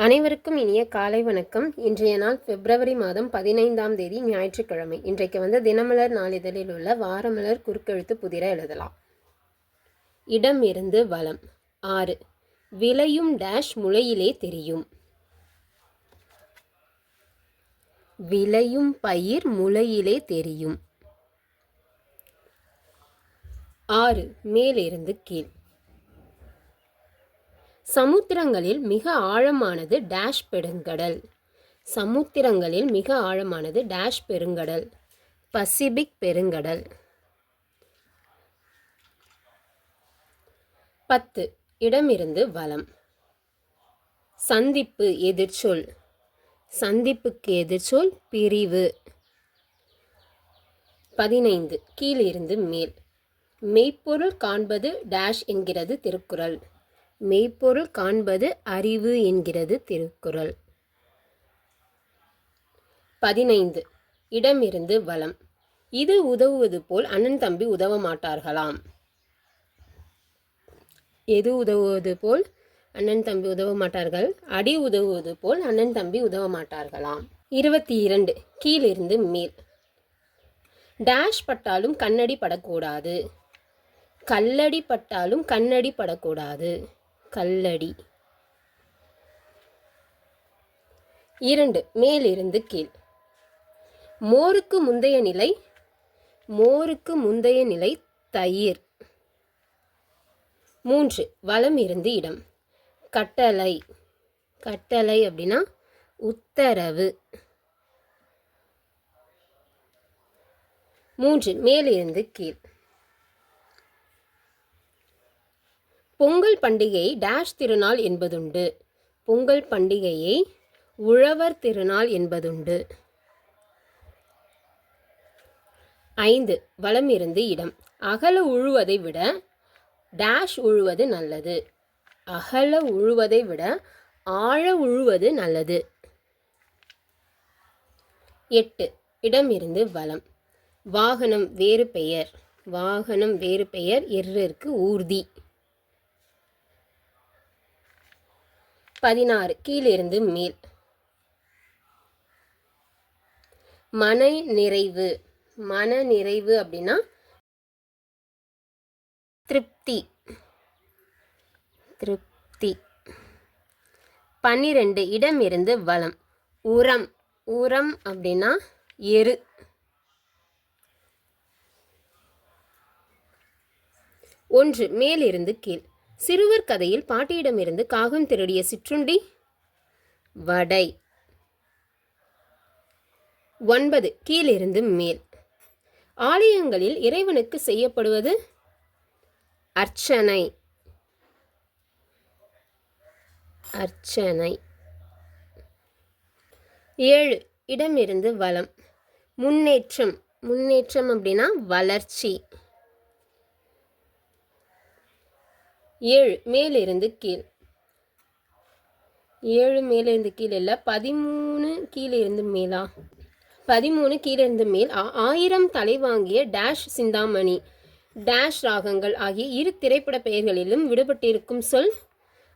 அனைவருக்கும் இனிய காலை வணக்கம். இன்றைய நாள் பிப்ரவரி மாதம் பதினைந்தாம் தேதி ஞாயிற்றுக்கிழமை. இன்றைக்கு வந்து தினமலர் நாளிதழில் உள்ள வாரமலர் குறுக்கெழுத்து புதிர எழுதலாம். இடம் இருந்து வளம் ஆறு. விளையும் டேஷ் முளையிலே தெரியும். விளையும் பயிர் முளையிலே தெரியும். ஆறு. மேலிருந்து கீழ். சமுத்திரங்களில் மிக ஆழமானது டேஷ் பெருங்கடல். சமுத்திரங்களில் மிக ஆழமானது டேஷ் பெருங்கடல். பசிபிக் பெருங்கடல். பத்து. இடமிருந்து வளம் சந்திப்பு எதிர்ச்சொல். சந்திப்புக்கு எதிர்ச்சொல் பிரிவு. பதினைந்து. கீழிருந்து மேல். மெய்ப்பொருள் காண்பது டேஷ் என்கிறது திருக்குறள். மெய்ப்பொருள் காண்பது அறிவு என்கிறது திருக்குறள். பதினைந்து. இடமிருந்து வளம். இது உதவுவது போல் அண்ணன் தம்பி உதவ மாட்டார்களாம். எது உதவுவது போல் அண்ணன் தம்பி உதவ மாட்டார்கள்? அடி உதவுவது போல் அண்ணன் தம்பி உதவ மாட்டார்களாம். இருபத்தி இரண்டு கீழிருந்து மேல். டேஷ் பட்டாலும் கண்ணடி படக்கூடாது. கல்லடி பட்டாலும் கண்ணடி படக்கூடாது. கல்லடி. இரண்டு மேலிருந்து கீழ். மோருக்கு முந்தைய நிலை மோருக்கு முந்தைய நிலை தயிர். மூன்று வளம் இருந்து இடம். கட்டளை. கட்டளை அப்படின்னா உத்தரவு. மூன்று மேலிருந்து கீழ். பொங்கல் பண்டிகை டேஷ் திருநாள் என்பதுண்டு. பொங்கல் பண்டிகையை உழவர் திருநாள் என்பதுண்டு. ஐந்து வலம் இருந்து இடம். அகல உழுவதை விட டேஷ் உழுவது நல்லது. அகல உழுவதை விட ஆழ உழுவது நல்லது. எட்டு இடம் இருந்து வளம். வாகனம் வேறு பெயர். வாகனம் வேறு பெயர் எர்ருக்கு ஊர்தி. பதினாறு. கீழிருந்து மேல் மன நிறைவு. மன நிறைவு அப்படின்னா திருப்தி. திருப்தி. பன்னிரெண்டு. இடம் இருந்து வளம். உரம். உரம் அப்படின்னா எரு. ஒன்று. மேலிருந்து கீழ். சிறுவர் கதையில் பாட்டியிடமிருந்து காகம் திருடிய சிற்றுண்டி வடை. ஒன்பது கீழிருந்து மேல். ஆலயங்களில் இறைவனுக்கு செய்யப்படுவது அர்ச்சனை. அர்ச்சனை. ஏழு இடமிருந்து வளம் முன்னேற்றம். முன்னேற்றம் அப்படின்னா வளர்ச்சி. ஏழு மேலிருந்து கீழ். ஏழு மேலிருந்து கீழ் இல்லை பதிமூணு கீழிருந்து மேலா? பதிமூணு கீழிருந்து மேல் ஆ- ஆயிரம் தலை வாங்கிய டேஷ் சிந்தாமணி. டேஷ் ராகங்கள் ஆகிய இரு திரைப்பட பெயர்களிலும் விடுபட்டிருக்கும் சொல்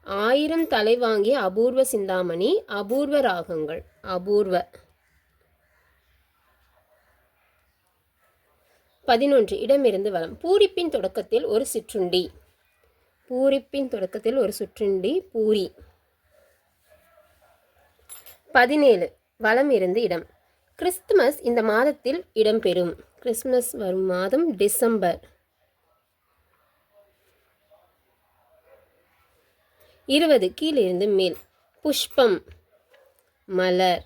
ஆயிரம் தலை வாங்கிய அபூர்வ சிந்தாமணி அபூர்வ ராகங்கள் அபூர்வ. பதினொன்று இடமிருந்து வளம் பூரிப்பின் தொடக்கத்தில் ஒரு சிற்றுண்டி. பூரிப்பின் தொடக்கத்தில் ஒரு சுற்றுண்டி பூரி. பதினேழு. வளம் இருந்து இடம். கிறிஸ்துமஸ் இந்த மாதத்தில் இடம்பெறும் கிறிஸ்துமஸ் வரும் மாதம் டிசம்பர். இருபது. கீழிருந்து மேல். புஷ்பம். மலர்.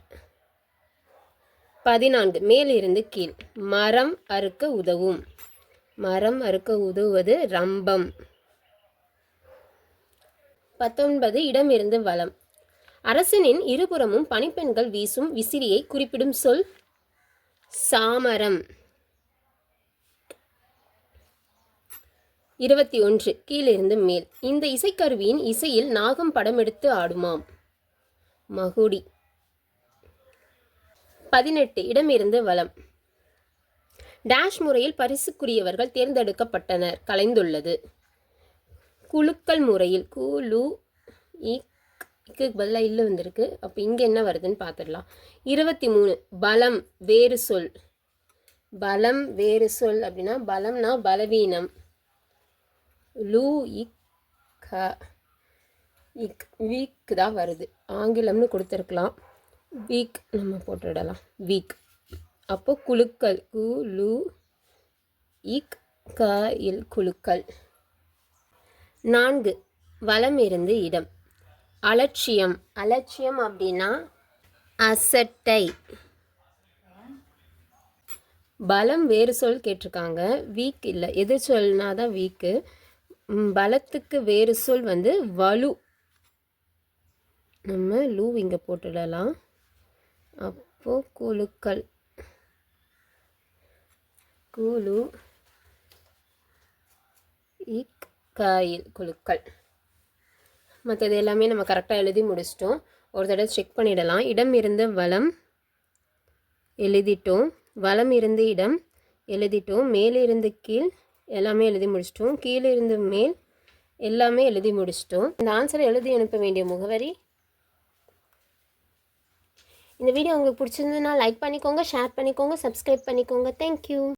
பதினான்கு. மேலிருந்து கீழ். மரம் அறுக்க உதவும். மரம் அறுக்க உதவுவது ரம்பம். பத்தொன்பது இடமிருந்து வலம். அரசனின் இருபுறமும் பணிப்பெண்கள் வீசும் விசிறியை குறிப்பிடும் சொல் சாமரம். இருபத்தி ஒன்று கீழிருந்து மேல். இந்த இசைக்கருவியின் இசையில் நாகம் படமெடுத்து ஆடுமாம். மகுடி. பதினெட்டு இடமிருந்து வலம். டேஷ் முறையில் பரிசுக்குரியவர்கள் தேர்ந்தெடுக்கப்பட்டனர் கலைந்துள்ளது. குழுக்கள் முறையில் குழு இக்கு பதிலாக இல்லை வந்திருக்கு. அப்போ இங்கே என்ன வருதுன்னு பார்த்துடலாம் இருபத்தி மூணு பலம் வேறு சொல். பலம் வேறு சொல் அப்படின்னா பலம்னா பலவீனம். லூ இக் க இக் வீக் தான் வருது. ஆங்கிலம்னு கொடுத்துருக்கலாம். வீக் நம்ம போட்டுடலாம் வீக். அப்போ குழுக்கள் கு லூ இக் க இல் குழுக்கள். நான்கு. வளம் இருந்து இடம். அலட்சியம். அலட்சியம் அப்படின்னா அசட்டை. பலம் வேறு சொல் கேட்டிருக்காங்க. வீக் இல்லை எது சொல்னா தான் வீக்கு பலத்துக்கு வேறு சொல் வந்து வலு. நம்ம லூ இங்கே போட்டுடலாம். அப்போ குழுக்கள். குழு. இக். காயில் குழுக்கள் மற்றது எல்லாமே நம்ம கரெக்டாக எழுதி முடிச்சிட்டோம். ஒரு தடவை செக் பண்ணிடலாம். இடம் இருந்து வளம் எழுதிட்டோம். வளம் இருந்து இடம் எழுதிட்டோம். மேலே இருந்து கீழ் எல்லாமே எழுதி முடிச்சிட்டோம். கீழே இருந்து மேல் எல்லாமே எழுதி முடிச்சிட்டோம். இந்த ஆன்சரை எழுதி அனுப்ப வேண்டிய முகவரி. இந்த வீடியோ உங்களுக்கு பிடிச்சிருந்ததுன்னா லைக் பண்ணிக்கோங்க ஷேர் பண்ணிக்கோங்க சப்ஸ்கிரைப் பண்ணிக்கோங்க. தேங்க்யூ